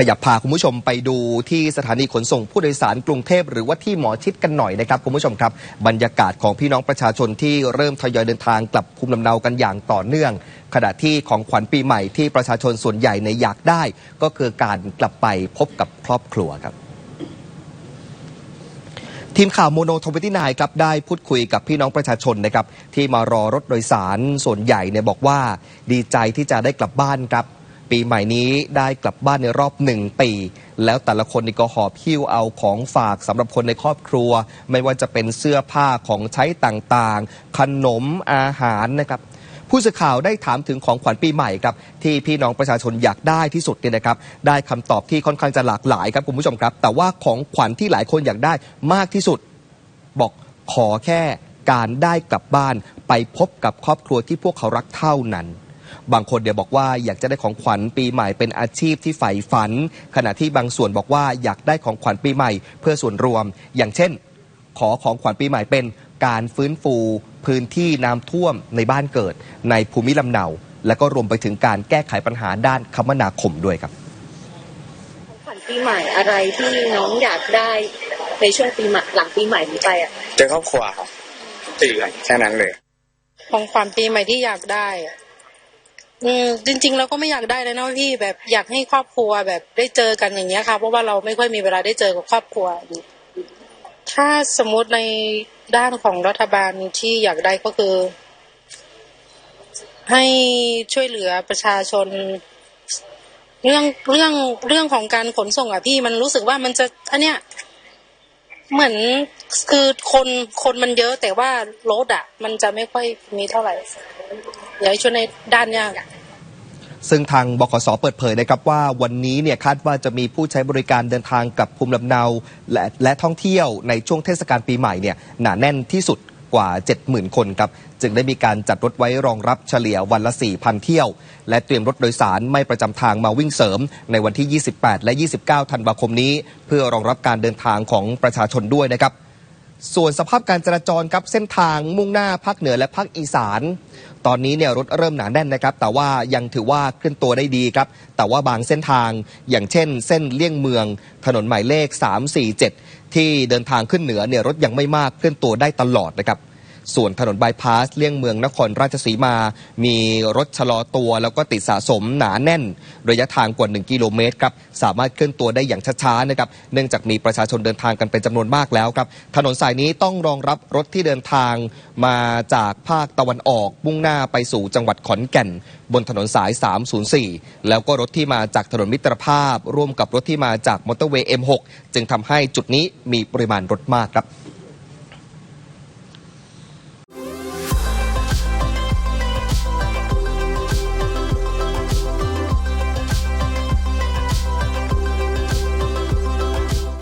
ขยับพาคุณผู้ชมไปดูที่สถานีขนส่งผู้โดยสารกรุงเทพหรือว่าที่หมอชิดกันหน่อยนะครับคุณผู้ชมครับ บรรยากาศของพี่น้องประชาชนที่เริ่มทยอยเดินทางกลับภูมิลำเนากันอย่างต่อเนื่อง ขณะที่ของขวัญปีใหม่ที่ประชาชนส่วนใหญ่ในยอยากได้ ก็คือการกลับไปพบกับครอบครัวครับทีมข่าวโมโนทวิตี้นายครับได้พูดคุยกับพี่น้องประชาชนนะครับที่มารอรถโดยสารส่วนใหญ่เนี่ยบอกว่า ดีใจที่จะได้กลับบ้านครับ ปีใหม่นี้ได้กลับบ้านในรอบหนึ่งปี แล้วแต่ละคนนี่ก็หอบหิ้วเอาของฝากสำหรับคนในครอบครัว ไม่ว่าจะเป็นเสื้อผ้าของใช้ต่างๆ ขนมอาหารนะครับผู้สื่อข่าวได้ถามถึงของขวัญปีใหม่ครับที่พี่น้องประชาชนอยากได้ที่สุดเนี่ยนะครับ ได้คำตอบที่ค่อนข้างจะหลากหลายครับคุณผู้ชมครับ แต่ว่าของขวัญที่หลายคนอยากได้มากที่สุด บอกขอแค่การได้กลับบ้านไปพบกับครอบครัวที่พวกเขารักเท่านั้น บางคนเดี๋ยวบอกว่าอยากจะได้ของขวัญปีใหม่เป็นอาชีพที่ใฝ่ฝัน ขณะที่บางส่วนบอกว่าอยากได้ของขวัญปีใหม่เพื่อส่วนรวม อย่างเช่น ขอของขวัญปีใหม่เป็นการฟื้นฟูพื้นที่น้ำท่วมในบ้านเกิด ในภูมิลำเนา และก็รวมไปถึงการแก้ไขปัญหาด้านคมนาคมด้วยครับของขวัญปีใหม่อะไรที่น้องอยากได้ในช่วงปีใหม่หลังปีใหม่นี้ไปอะเจอครอบครัวครับแค่นั้นเลย ของขวัญปีใหม่ที่อยากได้อะ อืมจริง ๆ เราก็ไม่อยากได้เลยนะพี่แบบอยากให้ครอบครัวแบบได้เจอกันอย่างเงี้ยค่ะเพราะว่าเราไม่ค่อยมีเวลาได้เจอกับครอบครัว ถ้าสมมติในด้านของรัฐบาลที่อยากได้ก็คือ ให้ช่วยเหลือประชาชน เรื่องเรื่องเรื่องของการขนส่งอะพี่มันรู้สึกว่ามันจะอันเนี้ย เหมือนคือคนคนมันเยอะแต่ว่ารถอะ มันจะไม่ค่อยมีเท่าไหร่อยากให้ช่วยในด้านเนี้ซึ่งทางบขสเปิดเผยนะครับว่าวันนี้เนี่ยคาดว่าจะมีผู้ใช้บริการเดินทางกับภูมิลำเนาและและท่องเที่ยวในช่วงเทศกาลปีใหม่เนี่ยหนาแน่นที่สุด กว่า 70,000 คนครับ จึงได้มีการจัดรถไว้รองรับเฉลี่ยวันละ 4,000 เที่ยว และเตรียมรถโดยสารไม่ประจำทางมาวิ่งเสริม ในวันที่ 28 และ 29 ธันวาคมนี้ เพื่อรองรับการเดินทางของประชาชนด้วยนะครับส่วนสภาพการจราจรครับเส้นทางมุ่งหน้าภาคเหนือและภาคอีสาน ตอนนี้เนี่ยรถเริ่มหนาแน่นนะครับ แต่ว่ายังถือว่าเคลื่อนตัวได้ดีครับ แต่ว่าบางเส้นทางอย่างเช่น เส้นเลี่ยงเมือง ถนนหมายเลข 347 ที่เดินทางขึ้นเหนือเนี่ยรถยังไม่มากเคลื่อนตัวได้ตลอดนะครับ ส่วนถนนบายพาสเลี่ยงเมืองนครราชสีมา มีรถชะลอตัวแล้วก็ติดสะสมหนาแน่น ระยะทางกว่า 1 กิโลเมตรครับสามารถเคลื่อนตัวได้อย่างช้าๆนะครับเนื่องจากมีประชาชนเดินทางกันเป็นจำนวนมากแล้วครับถนนสายนี้ต้องรองรับรถที่เดินทางมาจากภาคตะวันออกมุ่งหน้าไปสู่จังหวัดขอนแก่น บนถนนสาย 304 แล้วก็รถที่มาจากถนนมิตรภาพ ร่วมกับรถที่มาจากมอเตอร์เวย์ M6 จึงทำให้จุดนี้มีปริมาณรถมากครับ